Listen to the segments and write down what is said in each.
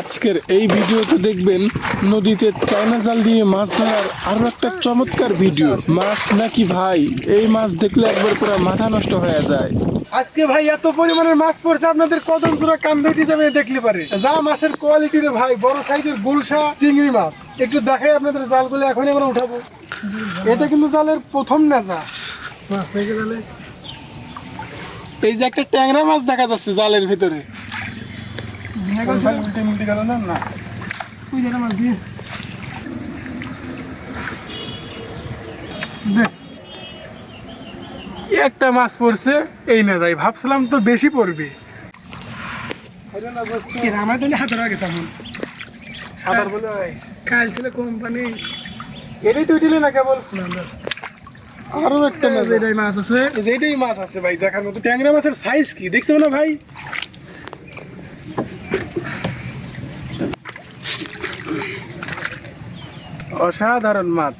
আজকের এই ভিডিওতে দেখবেন নদীতে চায়না জাল দিয়ে মাছ ধরার আরও একটা চমৎকার ভিডিও। মাছ নাকি ভাই? এই মাছ দেখলে একবার পুরো মাথা নষ্ট হয়ে যায়। আজকে ভাই এত পরিমাণের মাছ পড়ছে, আপনাদের কদম চূড়া কান ধরে যাবে দেখলে পারে। যা মাছের কোয়ালিটি রে ভাই, বড় সাইজের গুলশা চিংড়ি মাছ। একটু দেখাই আপনাদের জালগুলো, এখনই আমরা উঠাবো। এটা কিন্তু জালের প্রথম না যা মাছ থেকে জালে এই যে একটা ট্যাংরা মাছ দেখা যাচ্ছে জালের ভিতরে। উল্টে মুল্টে গেল না না দেখ। এই একটা মাছ পড়ছে এই না যাই ভাবছিলাম তো বেশি পড়বে। আমার তো হাতে রাখে সামন সাঁতার বলে। কাল ছিল কোম্পানি। এটাই তুই দিলে না কেবল? আরও একটা মাছ এটাই মাছ আছে। এটাই মাছ আছে ভাই দেখার মতো। ট্যাংরা মাছের সাইজ কি? দেখছ না ভাই? অসাধারণ মাছ।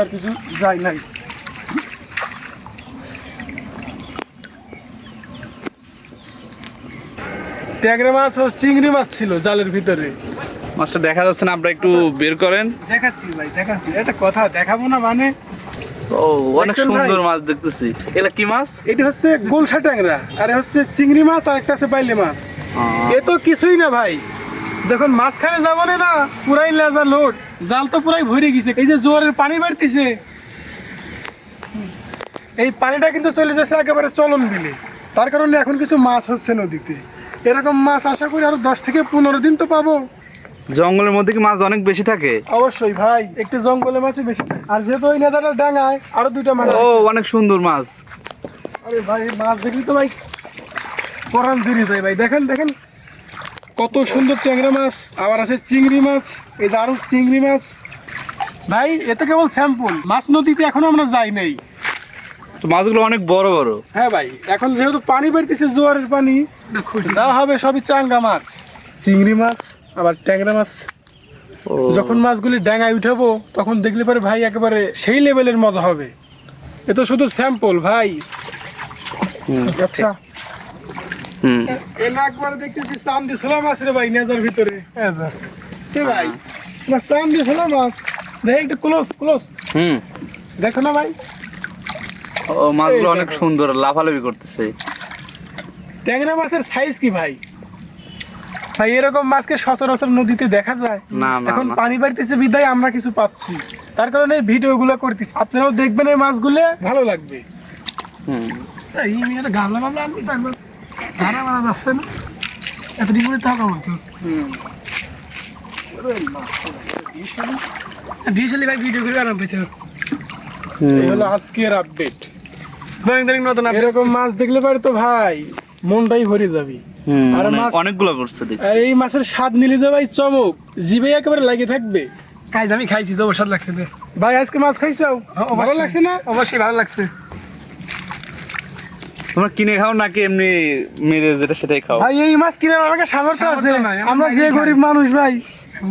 আর কিছু যায় নাই। ট্যাংরা মাছ ও চিংড়ি মাছ ছিল জালের ভিতরে। মাছটা দেখা যাচ্ছে না আপনারা একটু বের করেন। দেখাচ্ছি ভাই দেখাচ্ছি। এটা কথা দেখাবো না মানে ও অনেক সুন্দর মাছ দেখতেছি। এগুলা কি মাছ? এটি হচ্ছে গোলসা ট্যাংরা আর হচ্ছে চিংড়ি মাছ আর একটা আছে বাইলে মাছ। এ তো কিছুই না ভাই। যখন মাঝখানে যাব না না পুরাই লেজা লোড। জাল তো পুরাই ভরে গেছে। এই যে জোয়ারের পানি বাড়তিছে। এই পানিটা কিন্তু চলে যাচ্ছে একেবারে চলন বিলে। তার কারণে এখন কিছু মাছ হচ্ছে নদীতে। এরকম মাছ আশা করি আরও দশ থেকে পনেরো দিন তো পাবো। জঙ্গলের মধ্যে কি মাছ অনেক বেশি থাকে? অবশ্যই ভাই একটু জঙ্গলে মাছই বেশি আর যেহেতু ওই নেতাটা ডাঙায় আরও দুইটা মাছ ও অনেক সুন্দর মাছ। আরে ভাই মাছ দেখলি তো ভাই? পরান জুড়ি যায় ভাই দেখেন দেখেন। কত সুন্দর ট্যাংরা মাছ আবার আছে চিংড়ি মাছ এই যে আরও চিংড়ি মাছ। ভাই এটা কেবল স্যাম্পল মাছ নদীতে এখনও আমরা যাই নাই। তো মাছগুলো অনেক বড় বড়। হ্যাঁ ভাই এখন যেহেতু পানি বেরতেছে জোয়ারের পানি যা হবে সবই চাঙ্গা মাছ। চিংড়ি মাছ আবার ট্যাংরা মাছ। ও। যখন মাছগুলি ডাঙায় উঠাবো তখন দেখলে পরে ভাই একেবারে সেই লেভেলের মজা হবে। এ তো শুধু স্যাম্পল ভাই। আচ্ছা। হুম। এ না একবারে দেখতেছি চান দিয়েছিলাম মাছ রে ভাই নেজার ভিতরে। কে ভাই? না চান দিয়েছিলাম মাছ। দেখ একটু ক্লোজ ক্লোজ হুম। দেখো না ভাই। ও মাছগুলো অনেক সুন্দর লাফালাফি করতেছে। ট্যাংরা মাছের সাইজ কি ভাই? ভাই এরকম মাছকে সচরাচর নদীতে দেখা যায়। এখন পানি বাড়তেছে বিদায় আমরা কিছু পাচ্ছি। তার কারণে ভিডিওগুলো করতেছি। আপনারাও দেখবেন এই মাছগুলো ভালো লাগবে। হুম। এই মেয়েটা গামলা মামলা আনবি তারপর ধারা মারা যাচ্ছে না। এতদিন করে থাকা মতো ডিএসএলই ভাই ভিডিও করে আরাম পেতে এই হলো আজকের আপডেট দৈনিক দৈনিক নতুন update। এরকম মাছ দেখলে পারে তো ভাই। মনটাই ভরে যাবে। আর মাছ- অনেকগুলো দেখছি। আর এই মাছের স্বাদ নিলে যে ভাই চমক। জিভে একেবারে লাগে থাকবে। আজ আমি খাইছি জবর স্বাদ লাগছে ভাই আজকে মাছ খাইছো? হ্যাঁ, ভালো লাগছে না? অবশ্যই ভালো লাগছে। তোমরা কিনে খাও নাকি এমনি মেরে যেটা সেটাই খাও? ভাই এই মাছ কিনে আমাকে সামর্থ্য আছে। আমরা আমরা যে গরিব মানুষ ভাই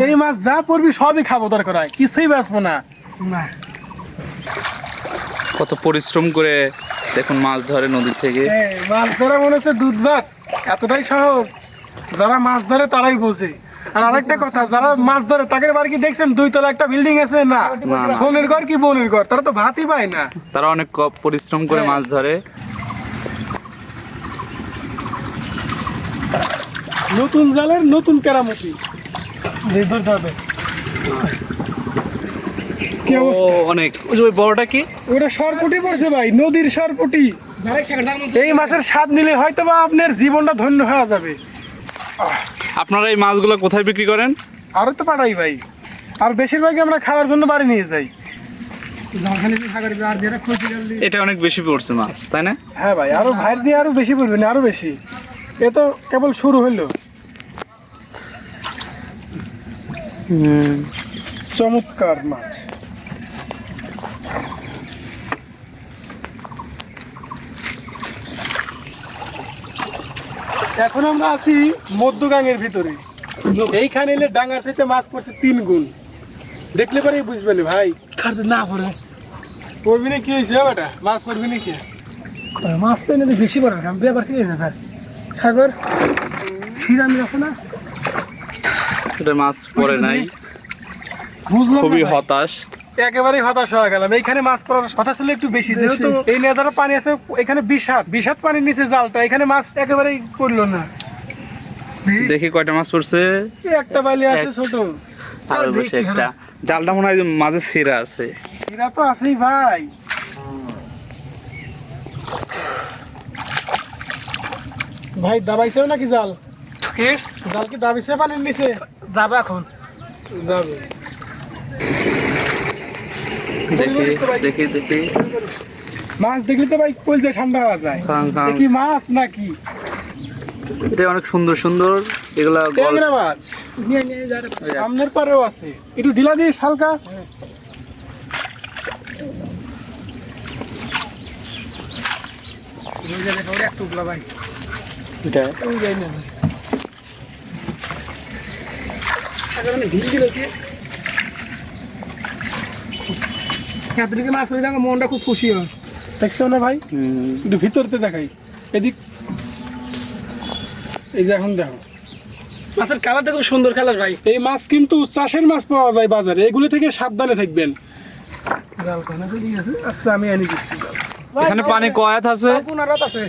এই মাছ যা পড়বি সবই খাব দরকার হয়। কিছুই বাঁচবো না। কত পরিশ্রম করে দেখুন মাছ ধরে নদী থেকে। মাছ ধরা মনে হচ্ছে দুধ ভাত। এতটাই সহজ। যারা মাছ ধরে তারাই বোঝে। আর আরেকটা কথা যারা মাছ ধরে তাদের বাড়ি কি দেখছেন? দুই তলা একটা বিল্ডিং আছে না। সোনের ঘর কি বোনের ঘর? তারা তো ভাতই পায় না। তারা অনেক পরিশ্রম করে হ্যাঁ। মাছ ধরে। নতুন জালের নতুন কেরামতি। ধরতে হবে কি ও অবস্থা? অনেক। ওই বড়টা কি? ওটা সরপুটি পড়ছে ভাই নদীর সরপুটি। এই মাছের স্বাদ নিলে হয়তো বা আপনার জীবনটা ধন্য হয়ে যাবে। আপনারা এই মাছগুলো কোথায় বিক্রি করেন? আরও তো পাঠাই ভাই। আর বেশিরভাগই আমরা খাওয়ার জন্য বাড়ি নিয়ে যাই। এটা অনেক বেশি পড়ছে মাছ তাই না? হ্যাঁ ভাই আরও ভাইর দিয়ে আরও বেশি পড়বে না আরও বেশি। এ তো কেবল শুরু হইল। চমৎকার মাছ। এখন আমরা আছি মধ্যগাঙের ভিতরে। এইখানে এলে ডাঙ্গার থেকে মাছ পড়ছে তিন গুণ। দেখলে পরেই বুঝবেন ভাই। খাটতে না পড়ে। পড়বি না কি হয়েছে বেটা? মাছ পড়বি না কি মাছ তো এনে বেশি পড়ে না ব্যাপার কি না স্যার সাগর সিরামি আছে না। এটা মাছ পড়ে নাই। বুঝলাম খুবই হতাশ। একেবারেই হতাশ হয়ে গেলাম। এইখানে মাছ পড়ার কথা ছিল একটু বেশি যেহেতু এই নেতারা পানি আছে এখানে বিশ হাত পানির নিচে জালটা এখানে মাছ একেবারেই পড়ল না। দেখি কয়টা মাছ পড়ছে। একটা বালি আছে ছোট। আর একটা। জালটা মনে হয় মাঝে ছিঁড়া আছে। এরা তো আছেই ভাই। ভাই দাবাইছেও নাকি জাল? কি? জাল কি দাবিছে পানির নিচে? যাবে এখন। যাবে। দেখি দেখি দেখি। মাছ দেখলে তো ভাই কলজে ঠান্ডা হওয়া যায়। কি মাছ নাকি? এটা অনেক সুন্দর সুন্দর। এগুলা ট্যাংরা মাছ। সামনের পারেও আছে। একটু ঢিলা দিস হালকা। এটা? মাছ যাবে মনটা খুব খুশি হয়। দেখছ না ভাই? একটু ভিতরতে দেখাই। এদিক এই যে এখন দেখো। মাছের কালারটা খুব সুন্দর কালার ভাই। এই মাছ কিন্তু চাষের মাছ পাওয়া যায় বাজারে। এগুলো থেকে সাবধানে থাকবেন। আচ্ছা আমি এনে দিচ্ছি। এখানে পানি কয়াত আছে। পুনর আছে।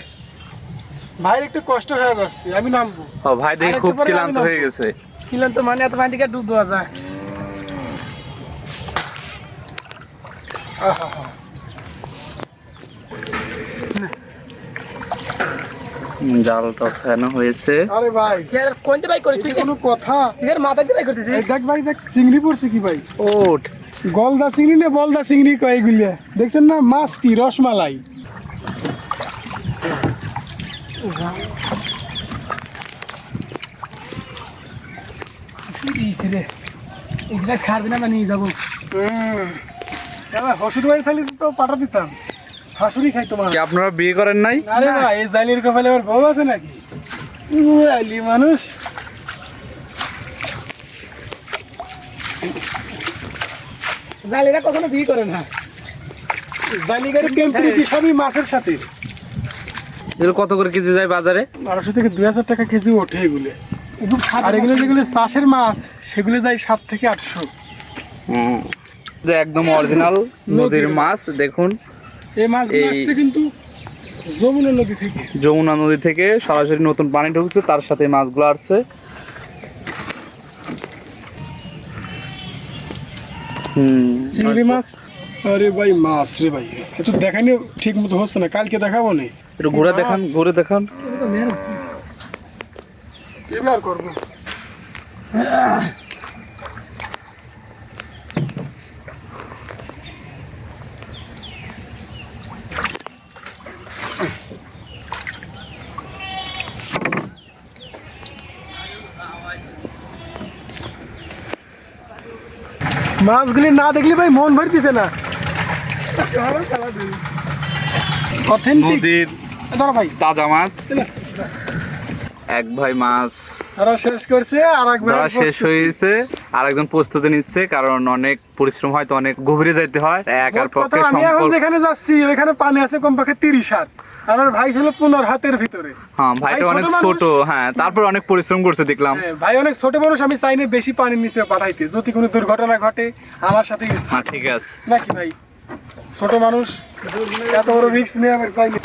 ভাই একটু কষ্ট হয়ে যাচ্ছে আমি নামবো। ভাই দেখি খুব ক্লান্ত হয়ে গেছে। কিলেন তো মানে এত পানি থেকে ডুব দেওয়া যায়। জালটা ফেলানো হয়েছে। আরে ভাই কি আর কোনতে বাই করিস কোনো কথা। ঠিক মাথা দিয়ে বাই করতেছিস দেখ ভাই দেখ চিংড়ি পড়ছে কি ভাই? ওট। গলদা চিংড়ি না বলদা চিংড়ি কয় এগুলো। দেখছেন না মাছ কি রসমালাই। দিন আমরা নিয়ে যাব। বাড়ি থাকলে তো পাঠা দিতাম। শাশুড়ি খাই তোমার। কি আপনারা বিয়ে করেন নাই? আরে ভাই এই জালির কপালে আবার বউ আছে নাকি? আলি মানুষ। জালেরা কখনো বিয়ে করে না। টেম্পারেটি সবই মাছের সাথে। এগুলো কত করে কেজি যায় বাজারে? বারোশো থেকে দুই হাজার টাকা কেজি ওঠে এগুলো। আর এগুলো যেগুলো চাষের মাছ সেগুলো যায় সাত থেকে আটশো। হুম। একদম অরিজিনাল নদীর মাছ দেখুন। এই মাছগুলো আসছে কিন্তু যমুনা নদী থেকে। যমুনা নদী থেকে সরাসরি নতুন পানি ঢুকছে তার সাথে মাছগুলো আসছে। চিংড়ি মাছ? আরে ভাই মাছ রে ভাই। দেখানি ঠিক মতো হচ্ছে না কালকে দেখাবো না। একটু ঘুরে দেখান ঘুরে দেখান। এবার করব। মাছগুলি না দেখলে ভাই মন ভরতেছে না। নদীর ধরো ভাই। তাজা মাছ। এক ভাই মাছ তারা শেষ করছে আর একবার শেষ হয়েছে আর একজন প্রস্তুতি নিচ্ছে কারণ অনেক পরিশ্রম হয় তো অনেক গভীরে যাইতে হয়। একার পক্ষে আমি এখন যেখানে যাচ্ছি ওইখানে পানি আছে কমপক্ষে তিরিশ হাত। আমার ভাই ছিল পনেরো হাতের ভিতরে। হ্যাঁ ভাইটা অনেক ছোট হ্যাঁ তারপর অনেক পরিশ্রম করছে দেখলাম। হ্যাঁ, ভাই অনেক ছোট মানুষ আমি চাই না বেশি পানির নিচে পাঠাইতে। যদি কোনো দুর্ঘটনা ঘটে আমার সাথে হ্যাঁ ঠিক আছে। নাকি ভাই? ছোট মানুষ এত বড় রিস্ক নিয়ে আমার চাই না।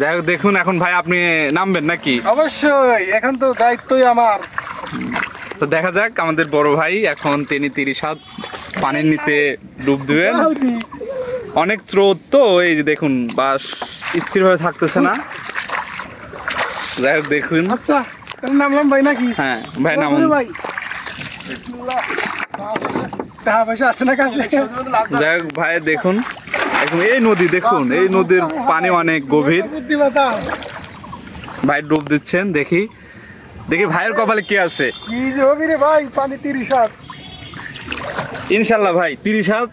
যাই হোক দেখুন এখন ভাই আপনি নামবেন নাকি? অবশ্যই এখন তো দায়িত্বই আমার। তো দেখা যাক আমাদের বড় ভাই এখন তিনি তিরিশ হাত পানির নিচে ডুব দিবেন। অনেক স্রোত তো এই যে দেখুন বাস স্থিরভাবে থাকতেছে না। যাই হোক দেখুন। আচ্ছা নামলাম ভাই নাকি? হ্যাঁ ভাই বলো ভাই। টাকা পয়সা আছে না কাছে যাই হোক ভাই দেখুন। এখন এই নদী দেখুন, এই নদীর পানি অনেক গভীর। ভাই ডুব দিচ্ছেন, দেখি। দেখি ভাইয়ের কপালে কি আছে। ইনশাল্লাহ ভাই, তিরিশ হাত?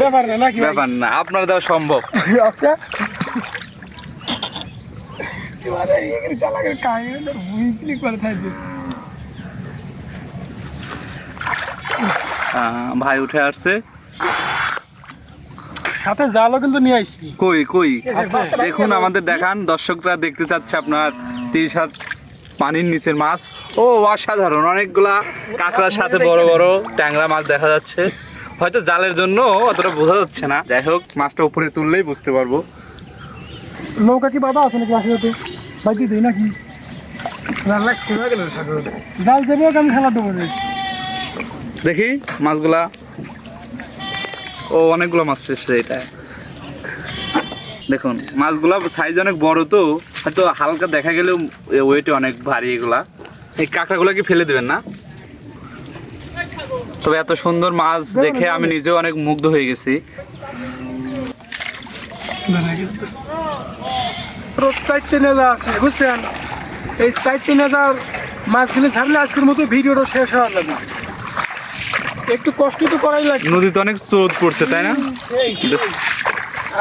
ব্যাপার না নাকি ব্যাপার না আপনার দেওয়া সম্ভব। আচ্ছা ভাই উঠে আসছে। সাথে জালও কিন্তু নিয়ে আসছি। কই কই? দেখুন আমাদের দেখান দর্শকরা দেখতে চাচ্ছে আপনার তিরিশ হাত পানির নিচের মাছ। ও অসাধারণ অনেকগুলা কাঁকড়ার সাথে বড় বড় ট্যাংরা মাছ দেখা যাচ্ছে। হয়তো জালের জন্য অতটা বোঝা যাচ্ছে না। যাই হোক মাছটা উপরে তুললেই বুঝতে পারব। নৌকা কি বাবা আছে নাকি আসলে ভাই দিদি নাকি? জাল লাগছে গেল সাগর? জাল দেবো আমি খেলা দেবো দেখি মাছগুলা ও, অনেকগুলো মাছ এসছে এটা। দেখুন, মাছগুলা সাইজ অনেক বড় তো, হয়তো হালকা দেখা গেলেও ওয়েটে অনেক ভারী এগুলা। এই কাঁকড়াগুলো কি ফেলে দেবেন না? তবে এত সুন্দর মাছ দেখে আমি নিজেও অনেক মুগ্ধ হয়ে গেছি। আছে, বুঝছেন? এই চারটে নেজার মাছগুলি ছাড়লে আজকের মতো ভিডিওটা শেষ হওয়ার লাগে একটু কষ্ট তো করাই লাগে নদীতে অনেক স্রোত পড়ছে তাই না?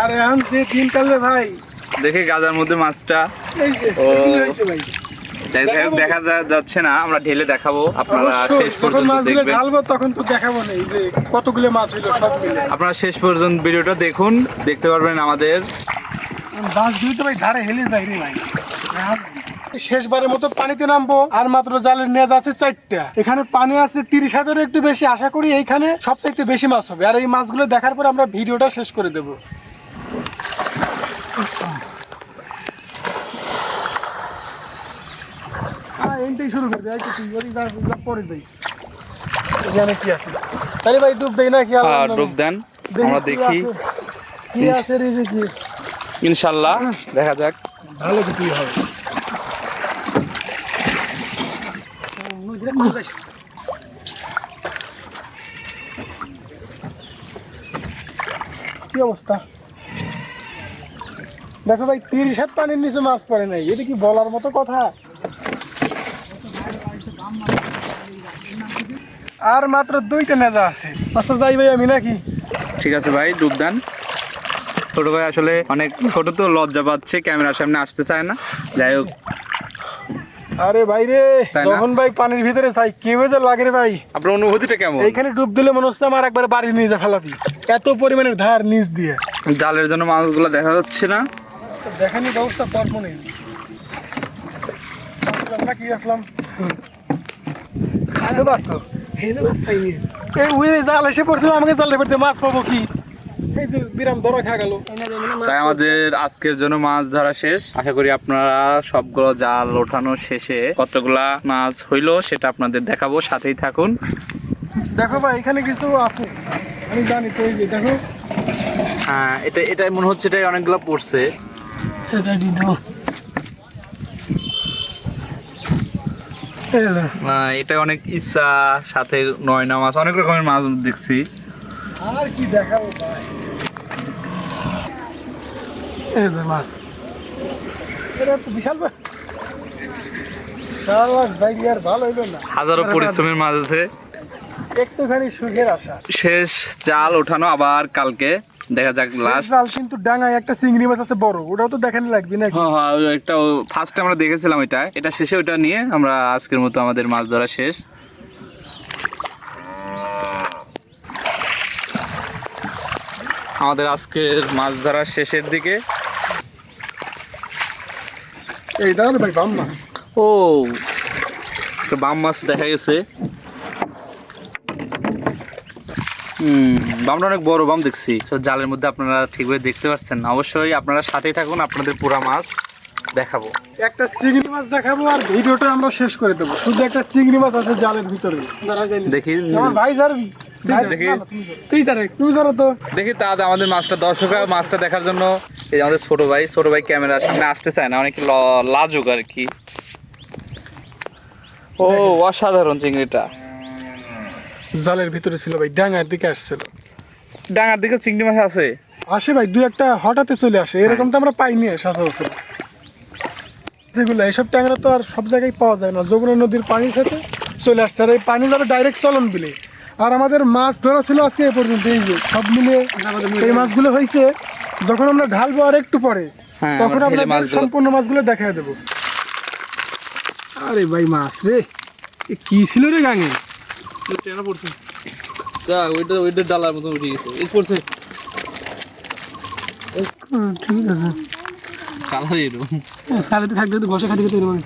আর এখন যে দিন কালে ভাই। দেখে গাজার মধ্যে মাছটা। দেখা যাচ্ছে না আমরা ঢেলে দেখাবো আপনারা শেষ পর্যন্ত দেখবেন। ঢালবো তখন তো দেখাবো না যে কতগুলো মাছ হইল সব মিলে। আপনারা শেষ পর্যন্ত ভিডিওটা দেখুন দেখতে পারবেন আমাদের মাছ দুই তো ভাই ধারে হেলে যায় রে ভাই। শেষবারের মতো পানিতে নামবো আর মাত্র জালের নেজ আছে চারটা। এখানে পানি আছে তিরিশ হাজারের একটু বেশি আশা করি এইখানে সবচাইতে বেশি মাছ হবে। আর এই মাছগুলো দেখার পর আমরা ভিডিওটা শেষ করে দেবো। হ্যাঁ এইটাই শুরু করে দেয় তুই ওরই যা যা পরে যাই। এখানে কি আছে? তাহলে ভাই ডুব দেই না কি ডুব দেন। আমরা দেখি। আছে? কি আছে রে কি ইনশাল্লাহ দেখা যাক। ভালো কিছুই হবে কি অবস্থা? দেখো ভাই তিরিশ হাত পানির নিচে মাছ পড়ে নাই। এটা কি বলার মতো কথা? আর মাত্র দুইটা নেজা আছে। আচ্ছা যাই ভাই, আমি নাকি? ঠিক আছে ভাই, ডুব দেন। ছোট ভাই আসলে অনেক, ছোট তো লজ্জা পাচ্ছে, ক্যামেরার সামনে আসতে চায় না। যাই হোক আরে ভাই রে যখন ভাই পানির ভিতরে যাই কেউ যে লাগে রে ভাই? আপনার অনুভূতিটা কেমন? এইখানে ডুব দিলে মনে হচ্ছে আমার একবার বাড়ি নিয়ে যা ফেলাতি এত পরিমাণের ধার নিচ দিয়ে। জালের জন্য মাছগুলো দেখা যাচ্ছে না। দেখানি ব্যবস্থা পারব নেই। আমরা কি আসলাম? আরে বাস তো। এই উই জাল এসে পড়ছিল আমাকে জালে পড়তে মাছ পাবো কি? তাই আমাদের আজকের জন্য মাছ ধরা শেষ। আশা করি আপনারা সবগুলো জাল ওঠানো শেষে কতগুলা মাছ হইল সেটা আপনাদের দেখাবো সাথেই থাকুন। দেখো ভাই এখানে কিছু আছে। আমি জানি তো এই দেখো। হ্যাঁ এটা এটাই মনে হচ্ছে এটাই অনেকগুলো পড়ছে। এটা দিয়ে দেবো এই যে, আহ, এটা অনেক ইচ্ছা সাথে নয়না মাছ অনেক রকমের মাছ দেখছি। আর কি দেখাবো ভাই? এই যে মাছ। এটা তো বিশাল ব্যাপার। শালা ভাই আর ভালো হইল না। হাজারো পরিশ্রমের মাছ একটুখানি সুখের আশা। শেষ জাল ওঠানো আবার কালকে। দেখা যাক লাস্ট জাল কিন্তু ডাঙায় একটা চিংড়ি মাছ আছে বড়। ওটাও তো দেখানি লাগবে নাকি? হ্যাঁ হ্যাঁ একটা ফার্স্ট আমরা দেখেছিলাম এটা এটা শেষে ওটা নিয়ে আমরা আজকের মতো আমাদের মাছ ধরা শেষ। আমাদের আজকের মাছ ধরার শেষের দিকে। এই দাঁড়ান ভাই বাম মাছ। ও বাম মাছ দেখা গেছে। হুম বামটা অনেক বড় বাম দেখছি। তো জালের মধ্যে আপনারা ঠিকভাবে দেখতে পাচ্ছেন না। অবশ্যই আপনারা সাথেই থাকুন আপনাদের পুরা মাছ দেখাবো। একটা চিংড়ি মাছ দেখাবো আর ভিডিওটা আমরা শেষ করে দেবো। শুধু একটা চিংড়ি মাছ আছে জালের ভিতরে। দেখি। ভাই জারবি? দেখি। তুই তারে তুমি ধরো তো। দেখি তা আমাদের মাছটা দর্শকরা মাছটা দেখার জন্য এই আমাদের ছোট ভাই ছোট ভাই ক্যামেরার সামনে আসতে চায় না অনেক লাজুক আর কি। ও অসাধারণ চিংড়িটা। জালের ভিতরে ছিল ভাই ডাঙার দিকে আসছিল। ডাঙার দিকে চিংড়ি মাছ আছে? আসে ভাই দুই একটা হঠাৎ চলে আসে। এরকম তো আমরা পাইনি সচরাচর। যেগুলো এইসব ট্যাংরা তো আর সব জায়গায় পাওয়া যায় না। যমুনা নদীর পানির সাথে চলে আসছে। আর এই পানি যাবে ডাইরেক্ট চলন বিলে। আর আমাদের মাছ ধরা ছিল আজকে এ পর্যন্ত এই যে সব মিলে এই মাছগুলো হয়েছে। যখন আমরা ঢালবো আর একটু পরে হ্যাঁ, তখন আমরা আপনাদের সম্পূর্ণ মাছগুলো দেখায় দেবো। আরে ভাই মাছ রে কি ছিল রে গাঙে? ট্রেনে পড়ছে। ওইটা ওইটা ডালার মতো উঠে গেছে। এই পড়ছে। ঠিক আছে। কালার এরকম। সালেতে থাকতে তো বসে খাটি খেতে এরকম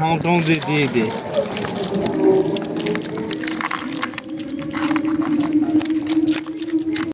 হামক টামক দিয়ে দিয়ে দিয়ে।